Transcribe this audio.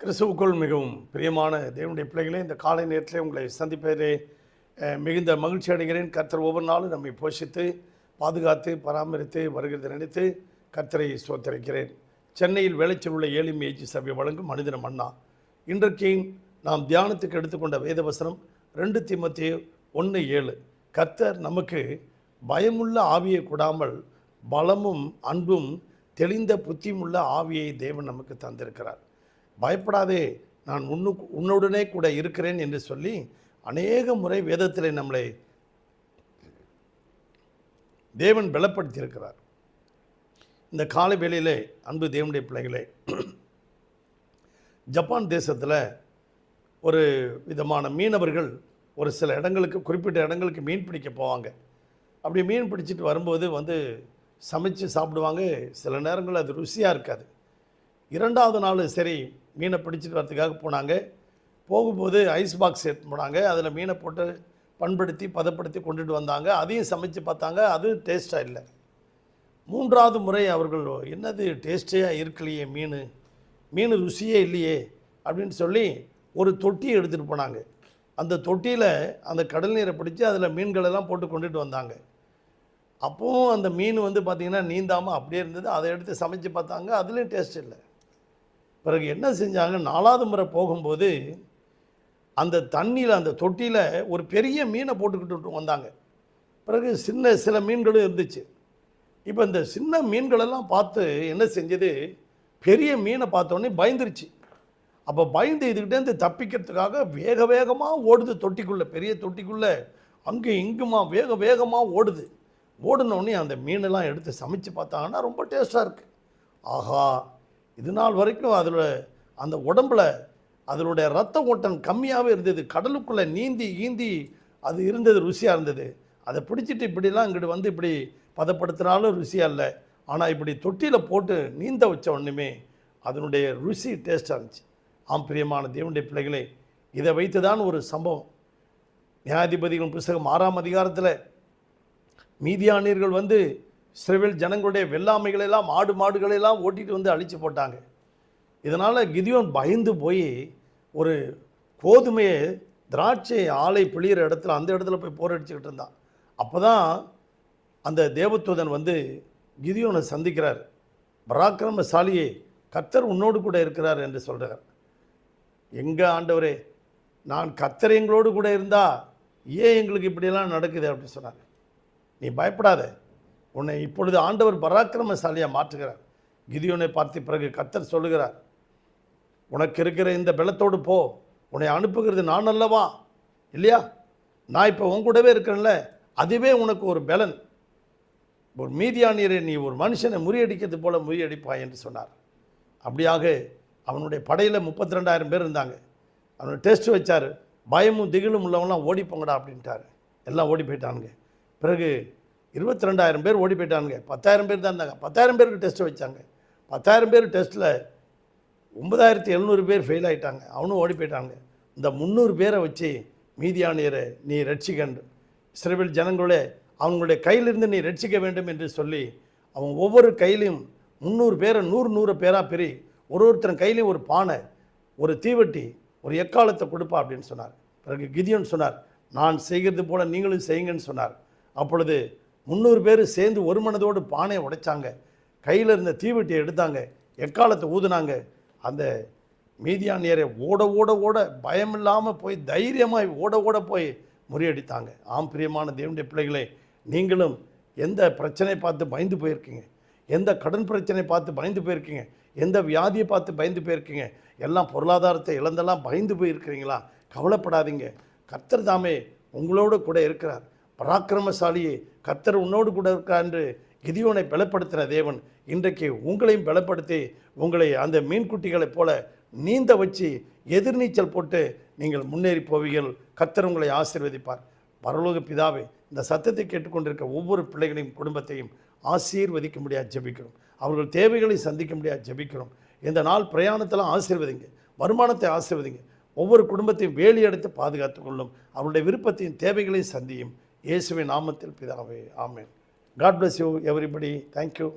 கிறிஸ்துவுக்குள் மிகவும் பிரியமான தேவனுடைய பிள்ளைகளே இந்த காலை நேரத்தில் உங்களை சந்திப்பதிலே மிகுந்த மகிழ்ச்சி அடைகிறேன். கர்த்தர் ஒவ்வொரு நாளும் நம்மை போஷித்து பாதுகாத்து பராமரித்து வருகிறதை நினைத்து கர்த்தரை சோத்தரிக்கிறேன் சென்னையில் வேலைச்சல் உள்ள ஏழு மேய்ச்சி சபை வழங்கும் மனிதன மன்னா இன்றைக்கு நாம் தியானத்துக்கு எடுத்துக்கொண்ட வேதவசனம் ரெண்டு திமத்தி ஒன்று ஏழு. கர்த்தர் நமக்கு பயமுள்ள ஆவியை கூடாமல் பலமும் அன்பும் தெளிந்த புத்தியுமுள்ள ஆவியை தேவன் நமக்கு தந்திருக்கிறார். பயப்படாதே நான் உன்னு உன்னுடனே கூட இருக்கிறேன் என்று சொல்லி அநேக முறை வேதத்தில் நம்மளை தேவன் பலப்படுத்தியிருக்கிறார். இந்த காலை வேளையிலே அன்பு தேவனுடைய பிள்ளைகளே ஜப்பான் தேசத்தில் ஒரு விதமான மீனவர்கள் ஒரு சில இடங்களுக்கு குறிப்பிட்ட இடங்களுக்கு மீன் பிடிக்க போவாங்க. அப்படி மீன் பிடிச்சிட்டு வரும்போது வந்து சமைச்சு சாப்பிடுவாங்க. சில நேரங்கள் அது ருசியாக இருக்காது. இரண்டாவது நாள் சரி மீனை பிடிச்சிட்டு வரதுக்காக போனாங்க. போகும்போது ஐஸ் பாக்ஸ் எடுத்து போனாங்க. அதில் மீனை போட்டு பண்படுத்தி பதப்படுத்தி கொண்டுட்டு வந்தாங்க. அதையும் சமைச்சு பார்த்தாங்க. அது டேஸ்ட்டாக இல்லை. மூன்றாவது முறை அவர்கள் என்னது டேஸ்டியாக இருக்கலையே மீன்? மீன் ருசியே இல்லையே? அப்படின்னு சொல்லி ஒரு தொட்டியை எடுத்துகிட்டு போனாங்க. அந்த தொட்டியில் அந்த கடல் நீரை பிடிச்சி அதில் மீன்களெல்லாம் போட்டு கொண்டுட்டு வந்தாங்க. அப்போவும் அந்த மீன் வந்து பார்த்திங்கன்னா நீந்தாமல் அப்படியே இருந்தது. அதை எடுத்து சமைச்சு பார்த்தாங்க. அதுலேயும் டேஸ்ட் இல்லை. பிறகு என்ன செஞ்சாங்க? நாலாவது முறை போகும்போது அந்த தண்ணியில் அந்த தொட்டியில் ஒரு பெரிய மீனை போட்டுக்கிட்டு வந்தாங்க. பிறகு சின்ன சில மீன்களும் இருந்துச்சு. இப்போ இந்த சின்ன மீன்களெல்லாம் பார்த்து என்ன செஞ்சது? பெரிய மீனை பார்த்தோன்னே பயந்துருச்சு. அப்போ பயந்து இதுக்கிட்டேருந்து தப்பிக்கிறதுக்காக வேக வேகமாக ஓடுது தொட்டிக்குள்ளே பெரிய தொட்டிக்குள்ளே. அங்கே இங்குமா வேக வேகமாக ஓடுது. ஓடுனோடனே அந்த மீனெல்லாம் எடுத்து சமைச்சு பார்த்தாங்கன்னா ரொம்ப டேஸ்ட்டாக இருக்குது ஆஹா! இது நாள் வரைக்கும் அதில் அந்த உடம்புல அதனுடைய ரத்த ஓட்டம் கம்மியாகவே இருந்தது. கடலுக்குள்ளே நீந்தி ஈந்தி அது இருந்தது ருசியாக இருந்தது. அதை பிடிச்சிட்டு இப்படிலாம் இங்கிட்டு வந்து இப்படி பதப்படுத்தினாலும் ருசியாக இல்லை. ஆனால் இப்படி தொட்டியில் போட்டு நீந்த வச்ச ஒன்றுமே அதனுடைய ருசி டேஸ்ட்டாக இருந்துச்சு. ஆம் பிரியமான தேவனுடைய பிள்ளைகளே இதை வைத்து தான் ஒரு சம்பவம். நியாயாதிபதிகளின் புஸ்தகம் ஆறாம் அதிகாரத்தில் மீதியானியர்கள் வந்து சிறுவில் ஜனங்களுடைய வெள்ளாமைகளெல்லாம் ஆடு மாடுகளெல்லாம் ஓட்டிட்டு வந்து அழிச்சு போட்டாங்க. இதனால் கிதியோன் பயந்து போய் ஒரு கோதுமையை திராட்சை ஆலை பிழியிற இடத்துல அந்த இடத்துல போய் போரடிச்சுக்கிட்டு இருந்தான். அப்போ தான் அந்த தேவத்துவதன் வந்து கிதியோனை சந்திக்கிறார். பராக்கிரமசாலியே கத்தர் உன்னோடு கூட இருக்கிறார் என்று சொல்கிறார் எங்கே ஆண்டவரே நான் கத்தர் எங்களோடு கூட இருந்தால் ஏன் எங்களுக்கு இப்படியெல்லாம் நடக்குது அப்படின்னு சொன்னார். நீ பயப்படாத. உன்னை இப்பொழுது ஆண்டவர் பராக்கிரமசாலியாக மாற்றுகிறார். கிதியோனை பார்த்து பிறகு கத்தர் சொல்லுகிறார் உனக்கு இருக்கிற இந்த பலத்தோடு போ. உன்னை அனுப்புகிறது நான் அல்லவா? இல்லையா? நான் இப்போ உன் கூடவே இருக்கிறேன்ல. அதுவே உனக்கு ஒரு பலன். ஒரு மீதியானியரை நீ ஒரு மனுஷனை முறியடிக்கிறது போல முறியடிப்பாய் என்று சொன்னார். அப்படியாக அவனுடைய படையில் முப்பத்தி ரெண்டாயிரம் பேர் இருந்தாங்க. அவனை டெஸ்ட் வச்சார். பயமும் திகிலும் உள்ளவங்களாம் ஓடிப்போங்கடா அப்படின்ட்டார் அப்படின்ட்டாரு. எல்லாம் ஓடி போயிட்டானுங்க. பிறகு இருபத்தி ரெண்டாயிரம் பேர் ஓடி போயிட்டானுங்க. பத்தாயிரம் பேர் தான் இருந்தாங்க. பத்தாயிரம் பேருக்கு டெஸ்ட் வச்சாங்க. பத்தாயிரம் பேர் டெஸ்ட்டில் ஒன்பதாயிரத்தி எழுநூறு பேர் ஃபெயில் ஆயிட்டாங்க. அவனும் ஓடி போயிட்டாங்க. இந்த முந்நூறு பேரை வச்சு மீதியானியரை நீ ரட்சிக்கண்டு. இஸ்ரவேல் ஜனங்களே அவங்களுடைய கையிலிருந்து நீ ரட்சிக்க வேண்டும் என்று சொல்லி அவன் ஒவ்வொரு கையிலையும் முந்நூறு பேரை நூறு நூறு பேராக பிரி ஒரு ஒருத்தன் கையிலையும் ஒரு பானை ஒரு தீவட்டி ஒரு எக்காலத்தை கொடுப்பா அப்படின்னு சொன்னார். பிறகு கிதியோன்னு சொன்னார் நான் செய்கிறது போல நீங்களும் செய்யுங்கன்னு சொன்னார். அப்பொழுது முந்நூறு பேர் சேர்ந்து ஒரு மனதோடு பானையை உடைச்சாங்க. கையில் இருந்த தீவெட்டியை எடுத்தாங்க. எக்காலத்தை ஊதுனாங்க. அந்த மீதியானியரை ஓட ஓட ஓட பயமில்லாமல் போய் தைரியமாக ஓட ஓட போய் முறியடித்தாங்க. ஆம் பிரியமான தேவனுடைய பிள்ளைகளே நீங்களும் எந்த பிரச்சனை பார்த்து பயந்து போயிருக்கீங்க? எந்த கடன் பிரச்சனை பார்த்து பயந்து போயிருக்கீங்க? எந்த வியாதியை பார்த்து பயந்து போயிருக்கீங்க? எல்லாம் பொருளாதாரத்தை இழந்தெல்லாம் பயந்து போயிருக்கிறீங்களா? கவலைப்படாதீங்க. கர்த்தர் தாமே உங்களோடு கூட இருக்கிறார். பராக்கிரமசாலியே கத்தர் உன்னோடு கூட இருக்கா என்று கிதியோனை பலப்படுத்தின தேவன் இன்றைக்கு உங்களையும் பலப்படுத்தி உங்களை அந்த மீன்குட்டிகளைப் போல நீந்த வச்சு எதிர்நீச்சல் போட்டு நீங்கள் முன்னேறி போவீர்கள். கத்தர் உங்களை ஆசீர்வதிப்பார். பரலோக பிதாவே இந்த சத்தத்தை கேட்டுக்கொண்டிருக்க ஒவ்வொரு பிள்ளைகளையும் குடும்பத்தையும் ஆசீர்வதிக்க முடியாது ஜெபிக்கிறோம். அவர்கள் தேவைகளை சந்திக்க முடியாது ஜபிக்கிறோம். இந்த நாள் பிரயாணத்தெல்லாம் ஆசீர்வதிங்க. வருமானத்தை ஆசீர்வதிங்க. ஒவ்வொரு குடும்பத்தையும் வேலி எடுத்து பாதுகாத்துக் கொள்ளும். அவருடைய விருப்பத்தையும் தேவைகளையும் சந்தியும். இயேசுவின் நாமத்தில் பிதாவே ஆமேன். God bless you everybody thank you